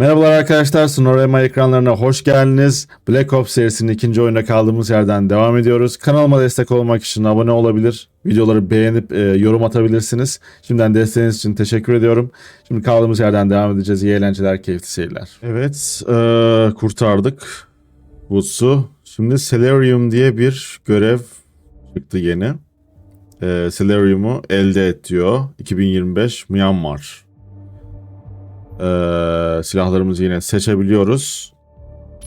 Merhabalar arkadaşlar, Sonorama ekranlarına hoş geldiniz. Black Ops serisinin ikinci oyuna kaldığımız yerden devam ediyoruz. Kanalıma destek olmak için abone olabilir, videoları beğenip e, yorum atabilirsiniz. Şimdiden desteğiniz için teşekkür ediyorum. Şimdi kaldığımız yerden devam edeceğiz. İyi eğlenceler, keyifli seyirler. Evet, e, kurtardık Woods'u. Şimdi Celerium diye bir görev çıktı yeni. E, Celerium'u elde et diyor. 2025 Myanmar. Ee, silahlarımızı yine seçebiliyoruz.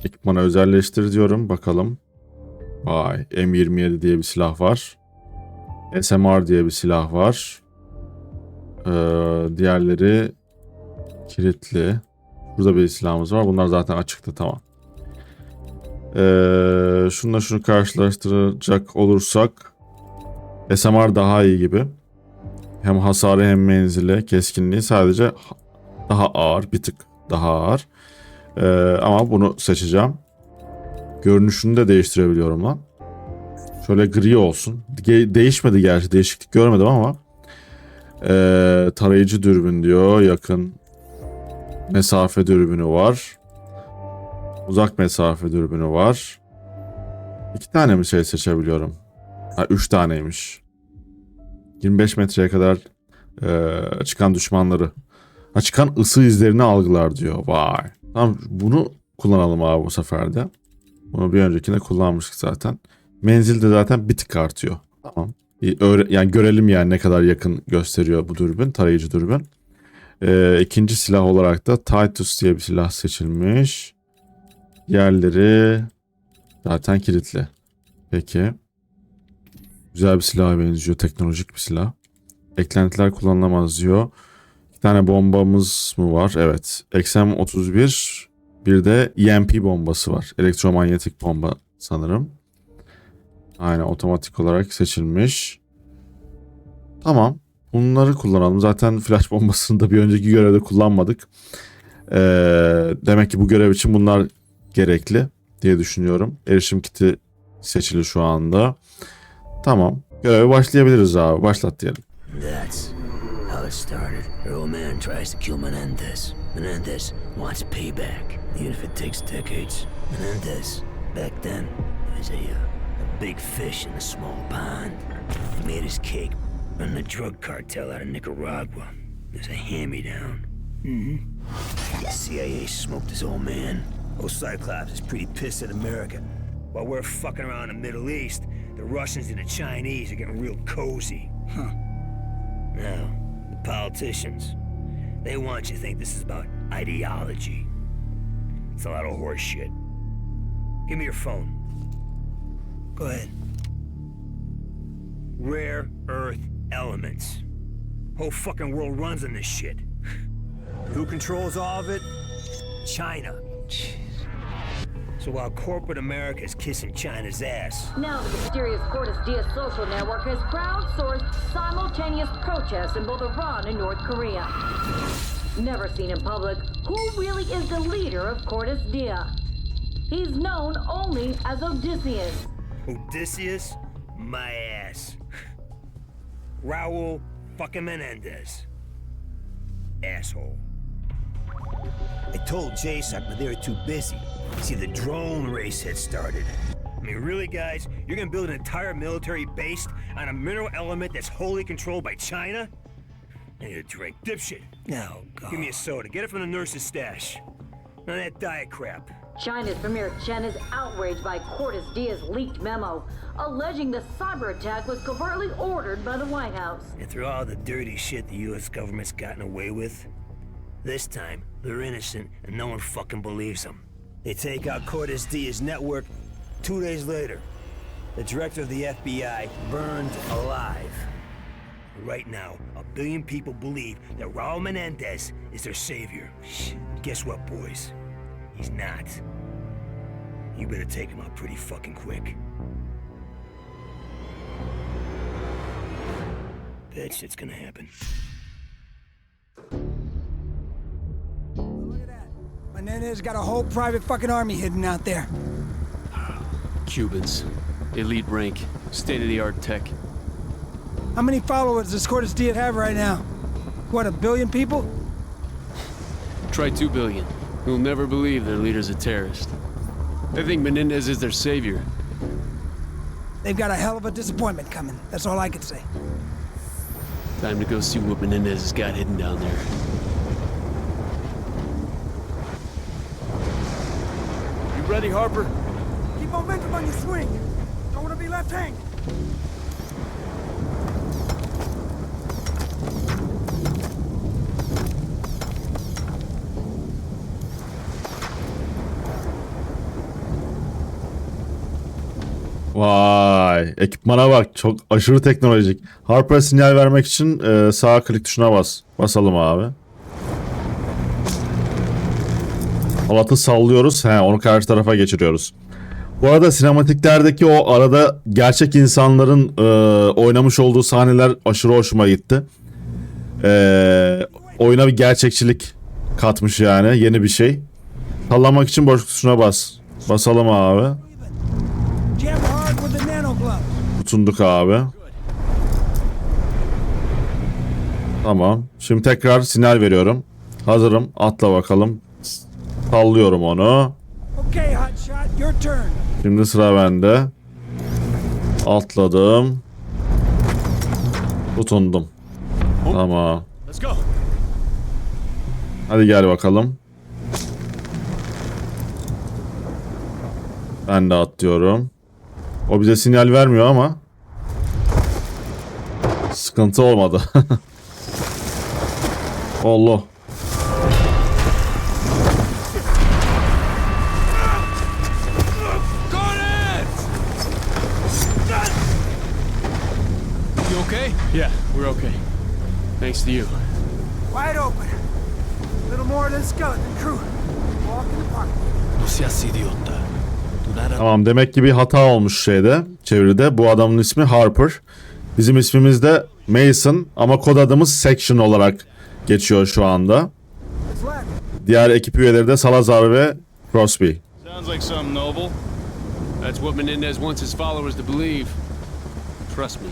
Ekipmana özelleştir diyorum. Bakalım. Vay. M27 diye bir silah var. SMR diye bir silah var. Ee, diğerleri kilitli. Burada bir silahımız var. Bunlar zaten açıktı. Tamam. Ee, şununla şunu karşılaştıracak olursak SMR daha iyi gibi. Hem hasarı hem menzili, keskinliği sadece daha ağır, bir tık daha ağır. Ee, ama bunu seçeceğim. Görünüşünü de değiştirebiliyorum lan. Şöyle gri olsun. Ge- değişmedi gerçi. Değişiklik görmedim ama. Ee, tarayıcı dürbün diyor. Yakın mesafe dürbünü var. Uzak mesafe dürbünü var. İki tane mi şey seçebiliyorum? Ha üç taneymiş. 25 metreye kadar ee, çıkan düşmanları çıkan ısı izlerini algılar diyor. Vay. Tamam bunu kullanalım abi bu sefer de. Bunu bir öncekinde kullanmıştık zaten. Menzil de zaten bir tık artıyor. Tamam. Yani görelim yani ne kadar yakın gösteriyor bu dürbün, tarayıcı dürbün. Ee, ikinci silah olarak da Titus diye bir silah seçilmiş. Diğerleri zaten kilitli. Peki. Güzel bir silaha benziyor. Teknolojik bir silah. Eklentiler kullanılamaz diyor. Tane bombamız mı var? Evet. XM31 bir de EMP bombası var. Elektromanyetik bomba sanırım. Aynen otomatik olarak seçilmiş. Tamam. Bunları kullanalım. Zaten flash bombasını da bir önceki görevde kullanmadık. Ee, demek ki bu görev için bunlar gerekli diye düşünüyorum. Erişim kiti seçili şu anda. Tamam. Göreve başlayabiliriz abi. Başlat diyelim. That's how it started. Your old man tries to kill Menendez. Menendez wants payback, even if it takes decades. Menendez, back then, was a, uh, a big fish in a small pond. He made his cake, running the drug cartel out of Nicaragua. It was a hand-me-down. Mm-hmm. The CIA smoked his old man. Old Cyclops is pretty pissed at America. While we're fucking around the Middle East, the Russians and the Chinese are getting real cozy. Now, the politicians, they want you to think this is about ideology. It's a lot of horse shit. Give me your phone. Go ahead. Rare earth elements. Whole fucking world runs on this shit. Who controls all of it? China. So while corporate America is kissing China's ass, Now the mysterious Cordis Diaz social network has crowdsourced simultaneous protests in both Iran and North Korea. Never seen in public, who really is the leader of Cordis Dia? He's known only as Odysseus. Odysseus, my ass. Raul fucking Menendez. Asshole. I told JSOC, but they were too busy. See, the drone race had started. I mean, really, guys? You're gonna build an entire military based on a mineral element that's wholly controlled by China? I need a drink. Dipshit. No, God. Give me a soda. Get it from the nurse's stash. None of that diet crap. China's Premier Chen is outraged by Cordis Diaz's leaked memo, alleging the cyber attack was covertly ordered by the White House. And through all the dirty shit the US government's gotten away with, this time they're innocent and no one fucking believes them. They take out Cortes Diaz network two days later. The director of the FBI burned alive. Right now, a billion people believe that Raul Menendez is their savior. Guess what, boys? He's not. You better take him out pretty fucking quick. That shit's gonna happen. Menendez got a whole private fucking army hidden out there. Cubans. Elite rank. State of the art tech. How many followers does Cortes Diaz have right now? What, a billion people? Try 2 billion. who'll never believe their leader's a terrorist. They think Menendez is their savior. They've got a hell of a disappointment coming. That's all I can say. Time to go see what Menendez has got hidden down there. Ready, Harper? Keep momentum on your swing. Don't want to be left hanging. Vay. Ekipmana bak. Çok aşırı teknolojik. Harper'a sinyal vermek için e, sağ klik tuşuna bas. Basalım abi. Halatı sallıyoruz. He, onu karşı tarafa geçiriyoruz. Bu arada sinematiklerdeki o arada gerçek insanların e, oynamış olduğu sahneler aşırı hoşuma gitti. E, oyuna bir gerçekçilik katmış yani. Yeni bir şey. Sallamak için boş tuşuna bas. Basalım abi. Tutunduk abi. Tamam. Şimdi tekrar sinyal veriyorum. Hazırım. Atla bakalım. Sallıyorum onu. Şimdi sıra bende. Atladım. Tutundum. Tamam. Hadi gel bakalım. Ben de atlıyorum. O bize sinyal vermiyor ama. Sıkıntı olmadı. Allah. We're okay. Thanks to you. Wide open. Little more than skeleton crew. Walk in the park. İdiota. Do not Tamam demek ki bir hata olmuş şeyde çeviride. Bu adamın ismi Harper. Bizim ismimiz de Mason ama kod adımız Section olarak geçiyor şu anda. Diğer ekip üyeleri de Salazar ve Crosby. Sounds like something noble. That's what Menendez wants his followers to believe. Trust me,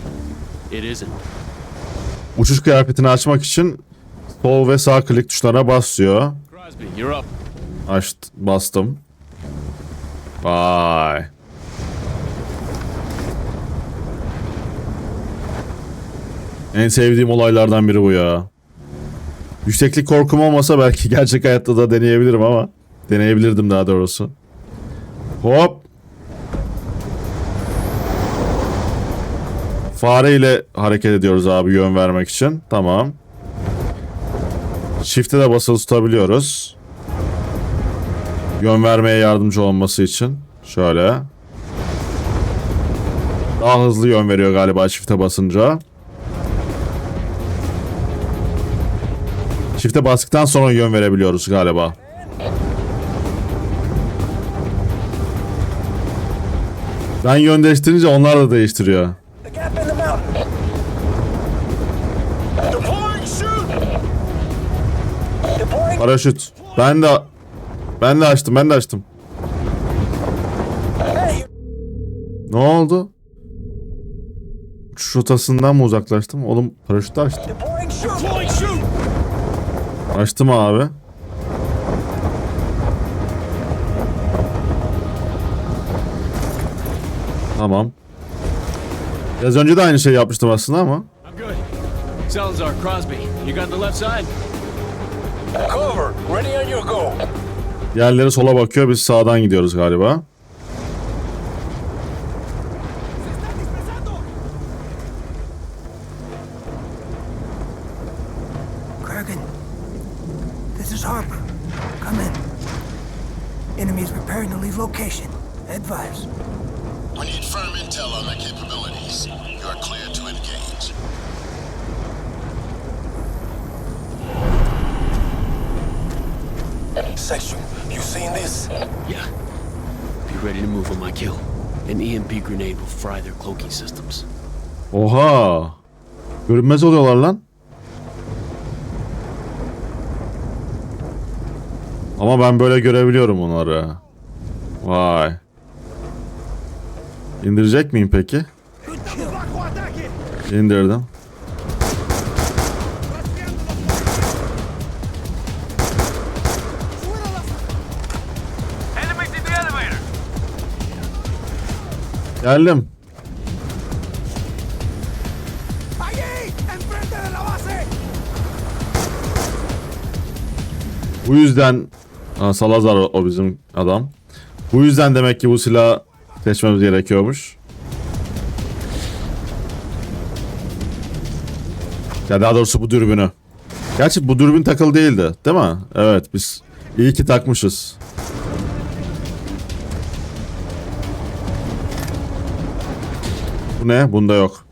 it isn't. Uçuş kıyafetini açmak için sol ve sağ klik tuşlarına basıyor. Açt, bastım. Vay. En sevdiğim olaylardan biri bu ya. Yükseklik korkum olmasa belki gerçek hayatta da deneyebilirim ama. Deneyebilirdim daha doğrusu. Hop. Fare ile hareket ediyoruz abi yön vermek için. Tamam. Shift'e de basılı tutabiliyoruz. Yön vermeye yardımcı olması için. Şöyle. Daha hızlı yön veriyor galiba çifte basınca. Çifte bastıktan sonra yön verebiliyoruz galiba. Ben yön değiştirince onlar da değiştiriyor. Paraşüt. Ben de ben de açtım, ben de açtım. Ne oldu? Uçuş rotasından mı uzaklaştım? Oğlum paraşütü açtım. Açtım abi. Tamam. Biraz önce de aynı şey yapmıştım aslında ama. Salazar, Crosby, you got the left side? Cover! Ready on your go! Yerleri sola bakıyor biz sağdan gidiyoruz galiba. Ready to move on my kill. An EMP grenade will fry their cloaking systems. Oha. Görünmez oluyorlar lan. Ama ben böyle görebiliyorum onları. Vay. İndirecek miyim peki? İndirdim. Geldim. ¡Allí! ¡Enfrente de la base! Bu yüzden ha, Salazar o- o bizim adam. Bu yüzden demek ki bu silah seçmemiz gerekiyormuş. Ya daha doğrusu bu dürbünü. Gerçi bu dürbün takılı değildi, değil mi? Evet, biz iyi ki takmışız. Ne? Bunda yok.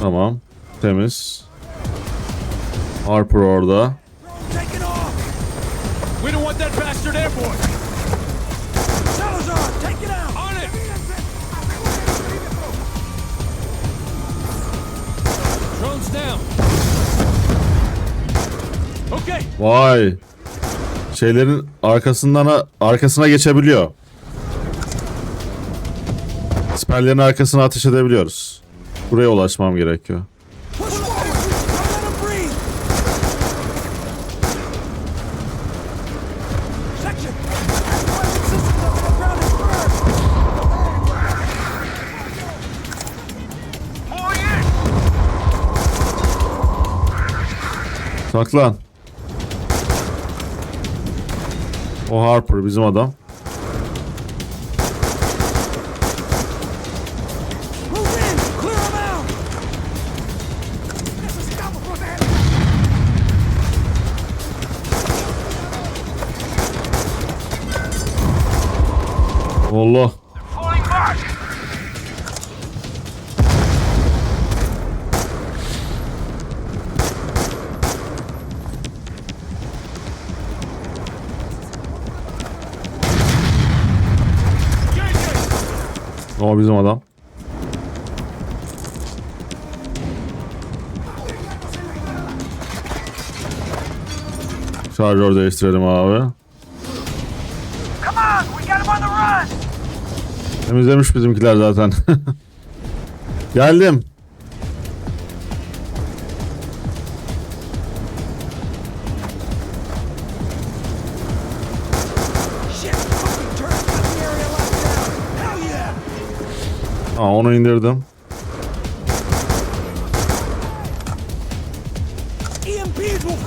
Tamam. Temiz. Harper orada. We don't want that bastard airborne! Vay. Şeylerin arkasından arkasına geçebiliyor. Siperlerin arkasına ateş edebiliyoruz. Buraya ulaşmam gerekiyor. Push O Harper bizim adam. Allah. O bizim adam. Şarjör değiştirelim abi. Temizlemiş bizimkiler zaten. Geldim. Onu indirdim.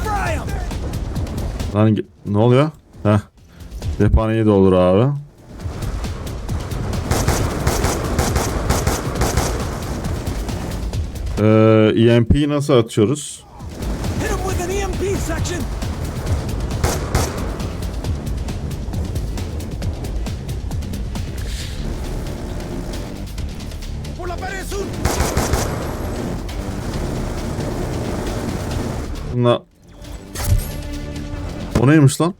Them! Lan ne oluyor? Heh. Cephaneyi doldur abi. Ee, EMP'yi nasıl atıyoruz? Bununla... O neymiş lan?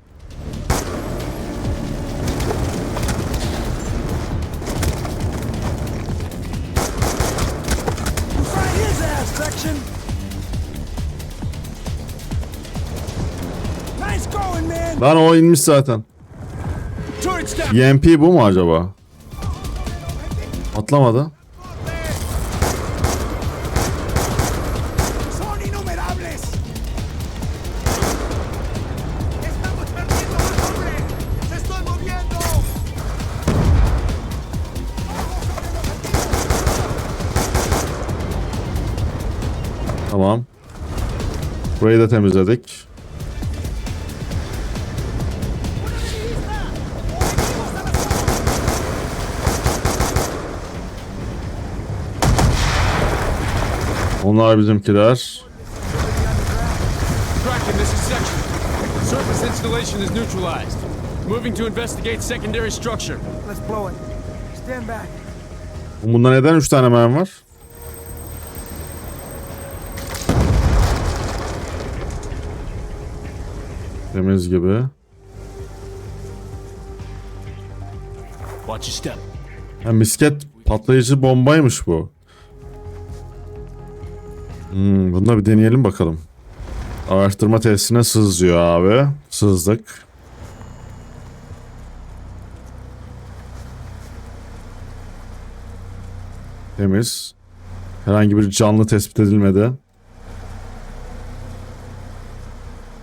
Lan o inmiş zaten. down! EMP bu mu acaba? Atlamadı. Burayı da temizledik. Onlar bizimkiler. Surface installation is neutralized. Moving to investigate secondary structure. Let's blow it. Stand back. Bunda neden 3 tane mermi var? Temiz gibi. Watch your step. Ha, misket patlayıcı bombaymış bu. Hmm, bunu da bir deneyelim bakalım. Araştırma tesisine sız diyor abi. Sızdık. Temiz. Herhangi bir canlı tespit edilmedi.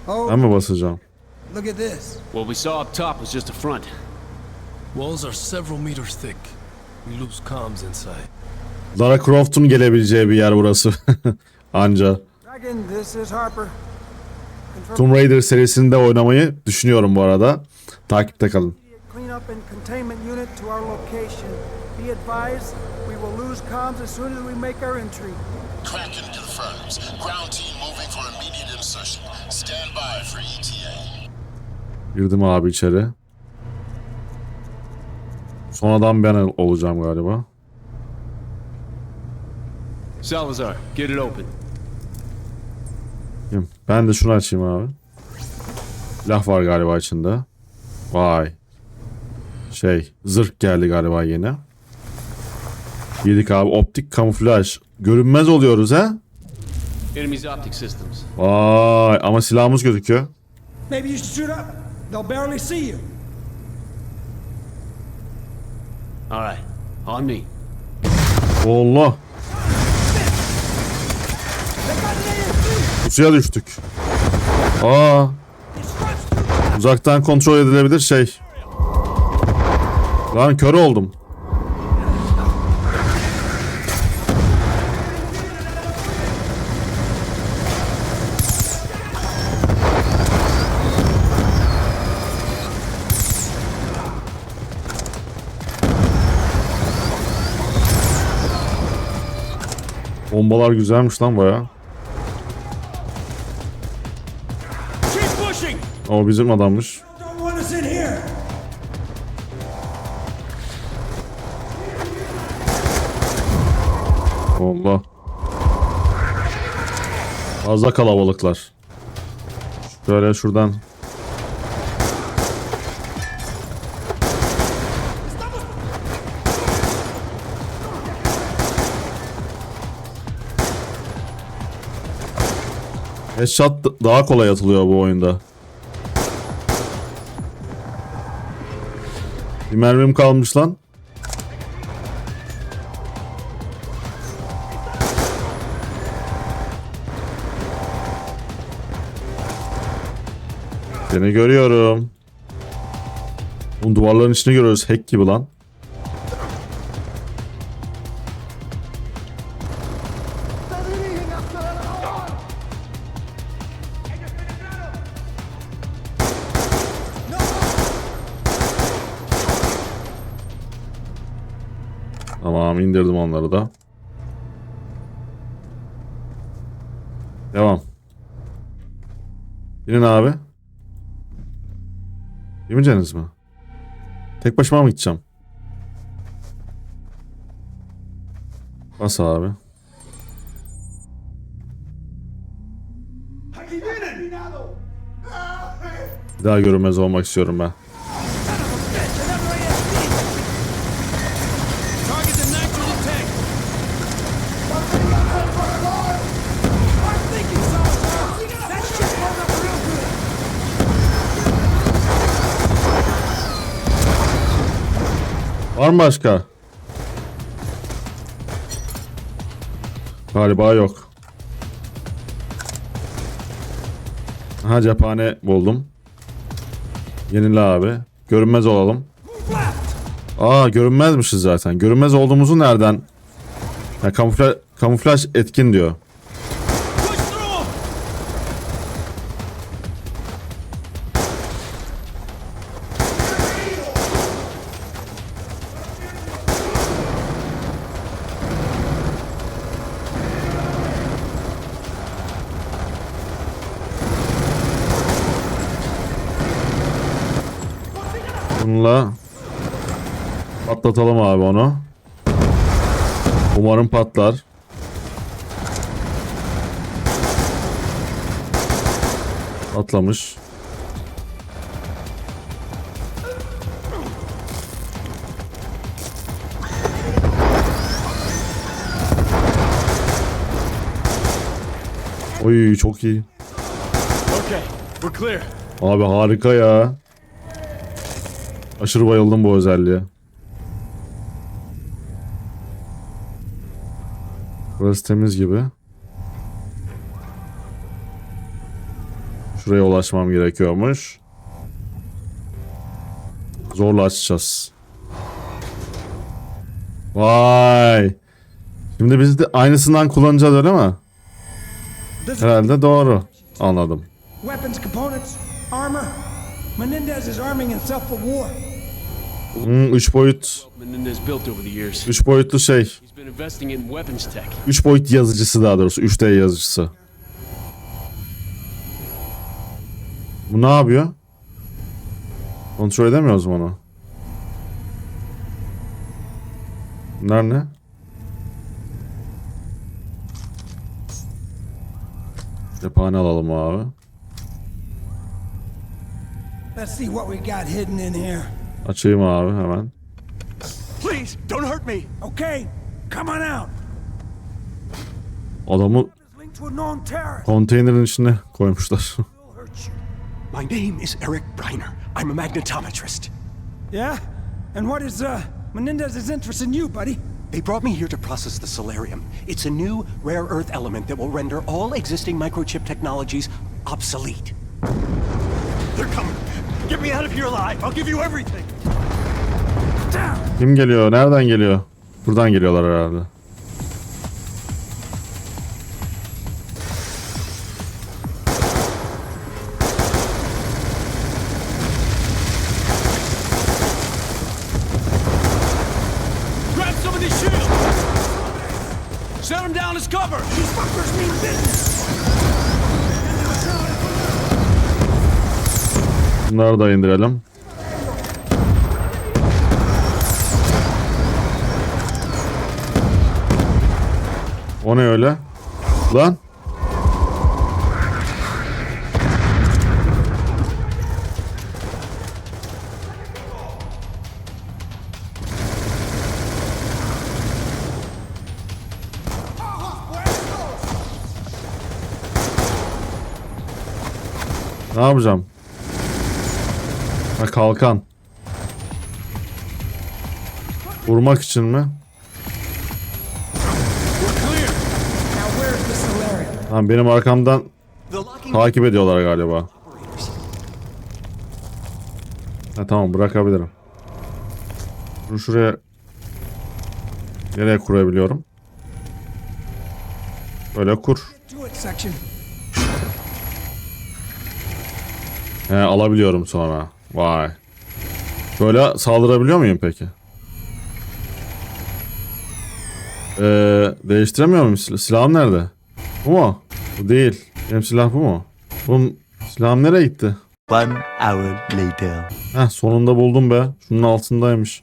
Ben mi basacağım? Look at this. What we saw up top was just a front. Walls are several meters thick. We lose comms inside. Lara Croft'un gelebileceği bir yer burası. Anca. Dragon, this is Harper. Confirm Tomb Raider serisinde oynamayı düşünüyorum bu arada. Takipte kalın. cleanup and containment unit to our location. Be advised, we will lose comms as soon as we make our entry. Kraken confirms. Ground team moving for immediate insertion. Stand by for ETA. Girdim abi içeri. Sonradan ben olacağım galiba. Salazar, get it open. Ben de şunu açayım abi. Silah var galiba içinde. Vay. Şey, zırh geldi galiba yine. Yedik abi optik kamuflaj. Görünmez oluyoruz ha? Enemy's optic systems. Vay ama silahımız gözüküyor. Maybe you should shoot up. They'll barely see you. All right, on me. Allah. Pusuya düştük. Aa. Uzaktan kontrol edilebilir şey. Lan kör oldum. Bombalar güzelmiş lan baya. O bizim adammış. Allah. Fazla kalabalıklar. Şöyle şuradan. Headshot daha kolay atılıyor bu oyunda. Bir mermim kalmış lan. Seni görüyorum. Bu duvarların içini görüyoruz. Hack gibi lan. İndirdim onları da. Devam. Binin abi. Yemeyeceksiniz mi? Tek başıma mı gideceğim? Bas abi. Daha görünmez olmak istiyorum ben. Target the nitrogen tank! Var mı başka? Galiba yok. Aha cephane buldum. Yenile abi. Görünmez olalım. Aa görünmezmişiz zaten. Görünmez olduğumuzu nereden? Ha, kamufla kamuflaj etkin diyor. Abi onu. Umarım patlar. Patlamış. Oy çok iyi. Abi harika ya. Aşırı bayıldım bu özelliğe. Burası temiz gibi. Şuraya ulaşmam gerekiyormuş. Zorla açacağız. Vay. Şimdi biz de aynısından kullanacağız öyle mi? Herhalde doğru. Anladım. Weapons, armor. Menendez is arming himself for war. Hmm, üç boyut. Üç boyutlu şey. Üç boyut yazıcısı daha doğrusu. 3D yazıcısı. Bu ne yapıyor? Kontrol edemiyoruz mu onu? Bunlar ne? Cephane alalım abi. Let's see what we got hidden in here. Açayım abi hemen. Please, don't hurt me. Okay, come on out. Adamı It's linked to a known terrorist. konteynerin içine koymuşlar. Will hurt you. My name is Eric Briner. I'm a magnetometrist. Yeah? And what is uh Menendez's interest in you, buddy? They brought me here to process the Solarium. It's a new rare earth element that will render all existing microchip technologies obsolete. They're coming. Get me out of here alive. I'll give you everything. Kim geliyor? Nereden geliyor? Buradan geliyorlar herhalde. Set them down as cover! These fuckers mean business. Bunları da indirelim. O ne öyle? Lan. Ne yapacağım? Kalkan. Vurmak için mi? Ha, benim arkamdan takip ediyorlar galiba. Ha, tamam bırakabilirim. Bunu şuraya nereye kurabiliyorum? Böyle kur. He, alabiliyorum sonra. Vay. Böyle saldırabiliyor muyum peki? Ee, değiştiremiyor muyum? Sil- silahım nerede? Bu mu? Bu değil. Benim silah bu mu? Bunun silahım nereye gitti? One hour later. Heh sonunda buldum be. Şunun altındaymış.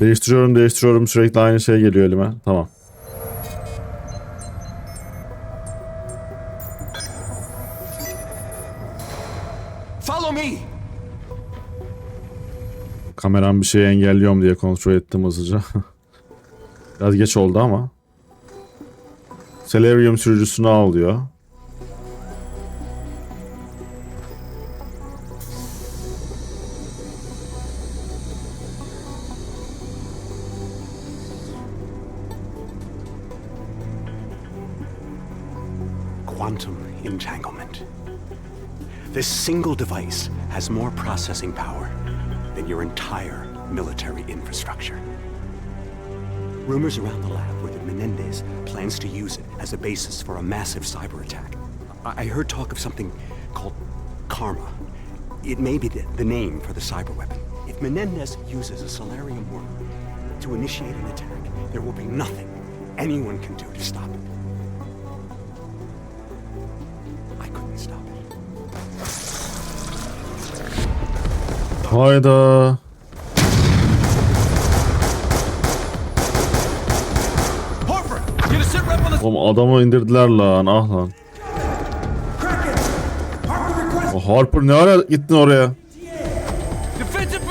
Değiştiriyorum değiştiriyorum sürekli aynı şey geliyor elime. Tamam. Kameram bir şeyi engelliyorum diye kontrol ettim hızlıca. Biraz geç oldu ama. Celerium sürücüsünü al diyor. Quantum entanglement. This single device has more processing power your entire military infrastructure. Rumors around the lab were that Menendez plans to use it as a basis for a massive cyber attack. I, I heard talk of something called Karma. It may be the, the name for the cyber weapon. If Menendez uses a Solarium worm to initiate an attack, there will be nothing anyone can do to stop it. Hayda. Oğlum adamı indirdiler lan. Ah lan. O Harper ne ara gittin oraya? Defensive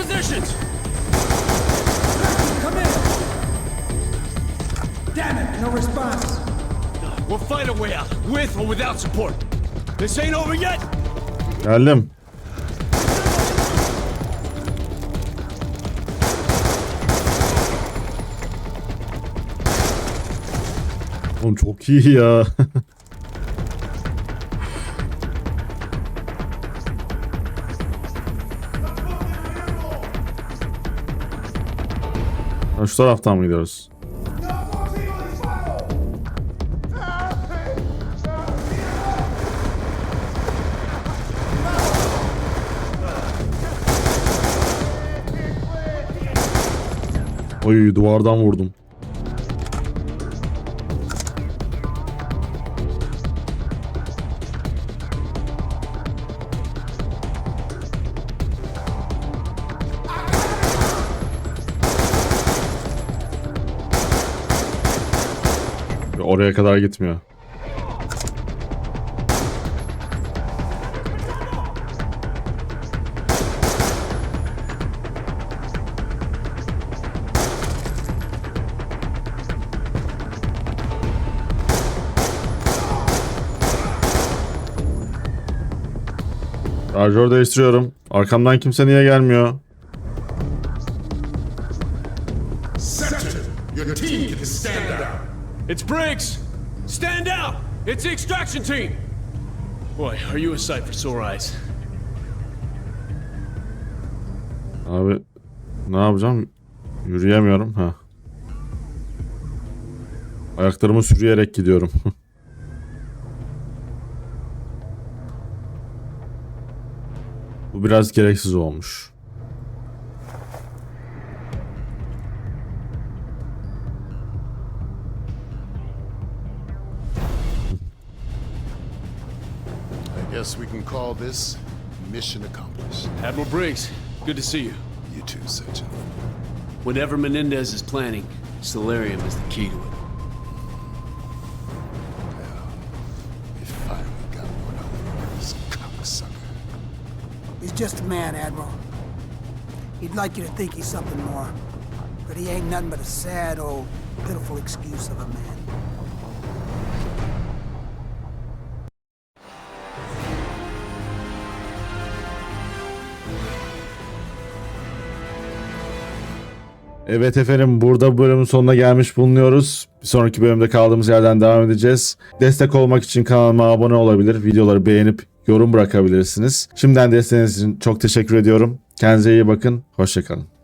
Oğlum çok iyi ya. Şu taraftan mı gidiyoruz? Oy duvardan vurdum. Oraya kadar gitmiyor. Şarjör değiştiriyorum. Arkamdan kimse niye gelmiyor? Your team can stand down. It's Briggs! Stand out! It's the extraction team! Boy, are you a sight for sore eyes. Abi ne yapacağım? Yürüyemiyorum. Ha. Ayaklarımı sürüyerek gidiyorum. Bu biraz gereksiz olmuş. Guess we can call this mission accomplished. Admiral Briggs, good to see you. You too, Sector. Whatever Menendez is planning, Solarium is the key to it. We finally got one over this cocksucker. He's just a man, Admiral. He'd like you to think he's something more. But he ain't nothing but a sad, old, pitiful excuse of a man. Evet efendim burada bu bölümün sonuna gelmiş bulunuyoruz. Bir sonraki bölümde kaldığımız yerden devam edeceğiz. Destek olmak için kanalıma abone olabilir, videoları beğenip yorum bırakabilirsiniz. Şimdiden desteğiniz için çok teşekkür ediyorum. Kendinize iyi bakın, hoşçakalın.